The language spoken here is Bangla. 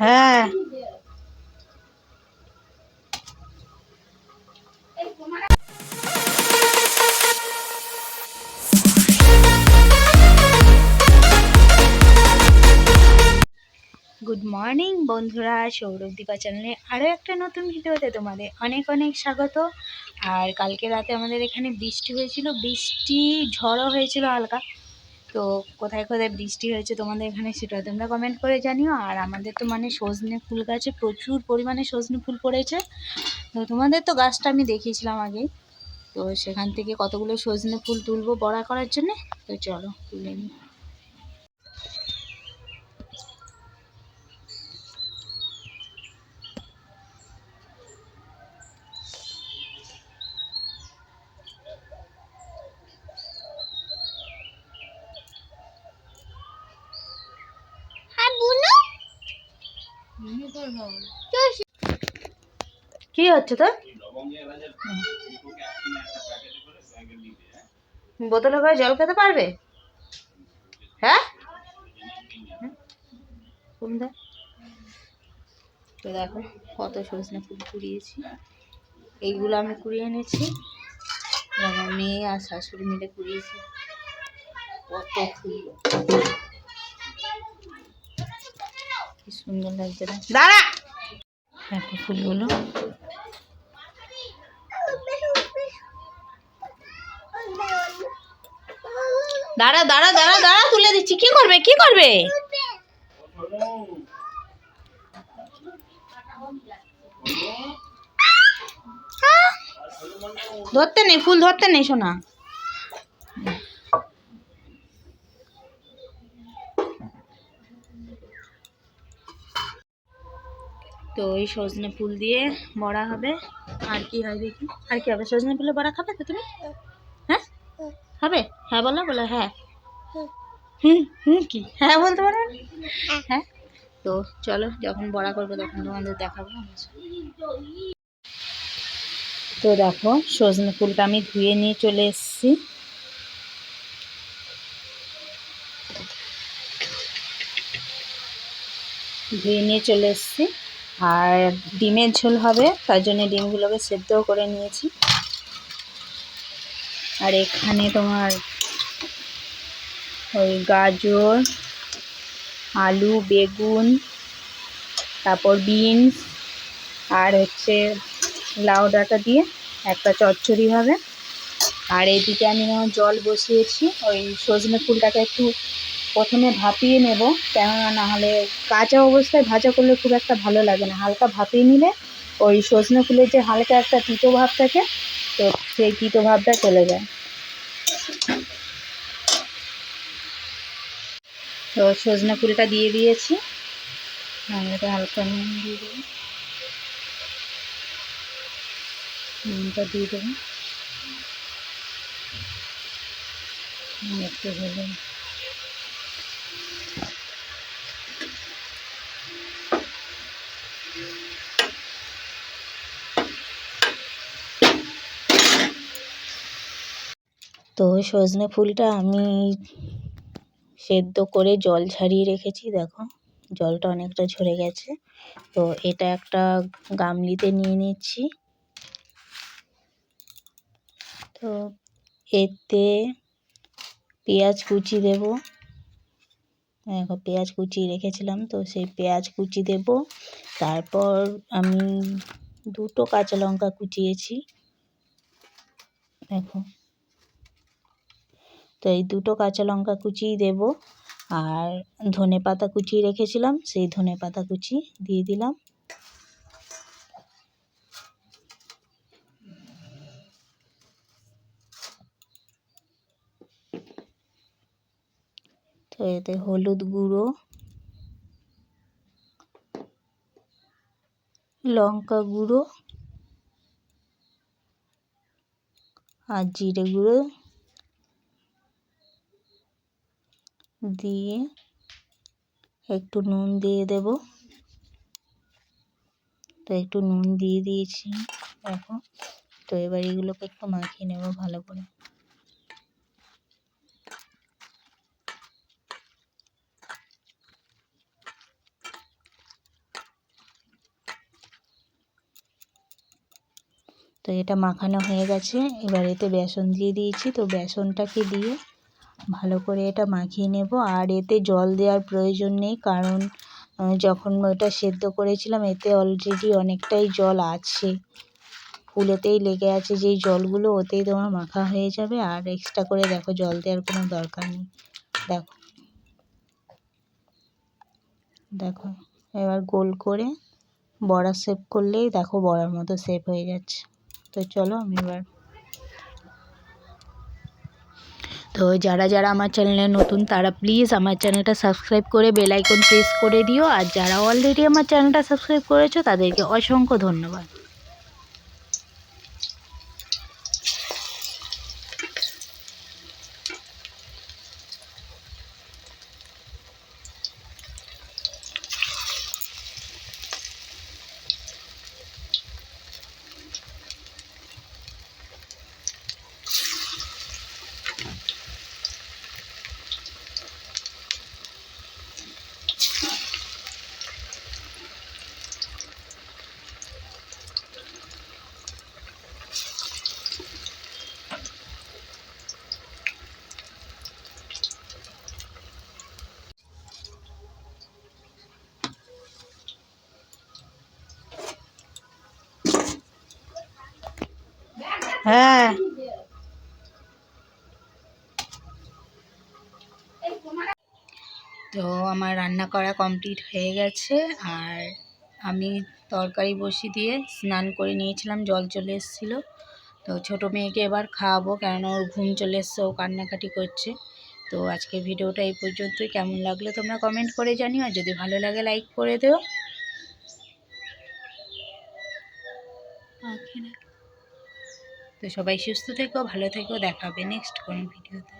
হ্যাঁ। গুড মর্নিং বন্ধুরা, সৌরভ দীপা চ্যানেলে আরও একটা নতুন ভিডিওতে তোমাদের অনেক অনেক স্বাগত। আর কালকে রাতে আমাদের এখানে বৃষ্টি হয়েছিল, বৃষ্টি, ঝড়ও হয়েছিল হালকা। তো কোথায় কোথায় বৃষ্টি হয়েছে তোমাদের এখানে সেটা তোমরা কমেন্ট করে জানিও। আর আমাদের তো মানে সজনে ফুল গাছে প্রচুর পরিমাণে সজনে ফুল পড়েছে। তো তোমাদের তো গাছটা আমি দেখিয়েছিলাম আগে তো সেখান থেকে কতগুলো সজনে ফুল তুলবো বড়া করার জন্যে? তো চলো তুলে নিই। কি হচ্ছে তোর? বোতলে করে জল খেতে পারবে? হ্যাঁ? তো দেখো, কত সজনে ফুল কুড়িয়েছি এইগুলো আমি কুড়িয়ে এনেছি। আমার মেয়ে আর শাশুড়ি মিলে কুড়িয়েছে। কত ফুল কি সুন্দর লাগছে দাঁড়া। দেখো ফুলগুলো। দাঁড়া দাঁড়া দাঁড়া দাঁড়া তুলে দিচ্ছি। কি করবে কি করবে? ধরতে নেই ফুল ধরতে নেই সোনা। তো ওই সজনে ফুল দিয়ে বড়া হবে। আর কি হয় দেখি? আর কি হবে? সজনে ফুলে বড়া খাবে তো তুমি? হ্যাঁ? হবে? হ্যাঁ বলো বলো হ্যাঁ। হুম হুম কি? হ্যাঁ বলতে পারো হ্যাঁ? তো চলো, যখন বড়া করব তখন তোমাদের দেখাবো। তো দেখো, সজনে ফুলটা আমি ধুয়ে নিয়ে চলে এসেছি। ধুয়ে নিয়ে চলে এসেছি। আর ডিমের ঝোল হবে, তার জন্য ডিমগুলোকে সেদ্ধ করে নিয়েছি। আর এখানে তোমার ওই গাজর, আলু, বেগুন, তারপর বিনস, আর হচ্ছে লাউ ডাঁটা দিয়ে একটা চচ্চড়ি হবে। আর এইদিকে আমি জল বসিয়েছি, ওই সজনে ফুলটাকে একটু প্রথমে ভাপিয়ে নেব, কেননা না হলে কাঁচা অবস্থায় ভাজা করলে খুব একটা ভালো লাগে না। হালকা ভাপিয়ে নিলে ওই সজনে ফুলের যে হালকা একটা তিতো ভাব থাকে, তো সেই তিতো ভাবটা চলে যায়। তো সজনে ফুলটা দিয়ে দিয়েছি। হালকা নুন দিয়ে দেবো। নুনটা দিয়ে দেবো। একটু তো সজনে ফুলটা আমি সেদ্ধ করে জল ছাড়িয়ে রেখেছি, দেখো। জলটা অনেকটা ঝরে গেছে। তো এটা একটা গামলিতে নিয়ে নিচ্ছি। তো এতে পেঁয়াজ কুচি দেব। দেখো, পেঁয়াজ কুচি রেখেছিলাম, তো সেই পেঁয়াজ কুচি দেব। তারপর আমি দুটো কাঁচা লঙ্কা কুচিয়েছি। দেখো। তো এই দুটো কাঁচা লঙ্কা কুচিই দেব। আর ধনে পাতা কুচিয়ে রেখেছিলাম, সেই ধনে পাতা কুচি দিয়ে দিলাম। তো এতে হলুদ গুঁড়ো, লঙ্কা গুঁড়ো, আর জিরে গুঁড়ো দিয়ে একটু নুন দিয়ে দেব। তো একটু নুন দিয়ে দিয়েছি। এখন তো এবার এগুলোকে একটু মাখিয়ে নেব ভালো করে। তো এটা মাখানো হয়ে গেছে। এবার এতে বেসন দিয়ে দিয়েছি। তো বেসনটাকে দিয়ে ভালো করে এটা মাখিয়ে নেব। আর এতে জল দেওয়ার প্রয়োজন নেই কারণ যখন ওটা সেদ্ধ করেছিলাম, এতে অলরেডি অনেকটাই জল আছে। ফুলোতেই লেগে আছে যেই জলগুলো, ওতেই তোমার মাখা হয়ে যাবে। আর এক্সট্রা করে দেখো, জল দেওয়ার কোনো দরকার নেই। দেখো। দেখো, এবার গোল করে বড়া শেপ করলেই দেখো বড়ার মতো শেপ হয়ে যাচ্ছে। তো চলো আমি এবার তো যারা যারা আমার চ্যানেলে নতুন, তারা প্লিজ আমার চ্যানেলটা সাবস্ক্রাইব করে বেল আইকন প্রেস করে দিও। আর যারা অলরেডি আমার চ্যানেলটা সাবস্ক্রাইব করেছ, তাদেরকে অসংখ্য ধন্যবাদ। হ্যাঁ। তো আমার রান্না করা কমপ্লিট হয়ে গেছে আর আমি তরকারি বসিয়ে দিয়ে স্নান করে নিয়েছিলাম জল চলে এসেছিল। তো ছোটো মেয়েকে এবার খাওয়াবো কেননা ওর ঘুম চলে এসছে ও কান্নাকাটি করছে। তো আজকে ভিডিওটা এই পর্যন্তই। কেমন লাগল তোমরা কমেন্ট করে জানিও। আর যদি ভালো লাগে লাইক করে দিও। তো সবাই সুস্থ থেকো ভালো থেকো দেখা হবে নেক্সট কোনো ভিডিওতে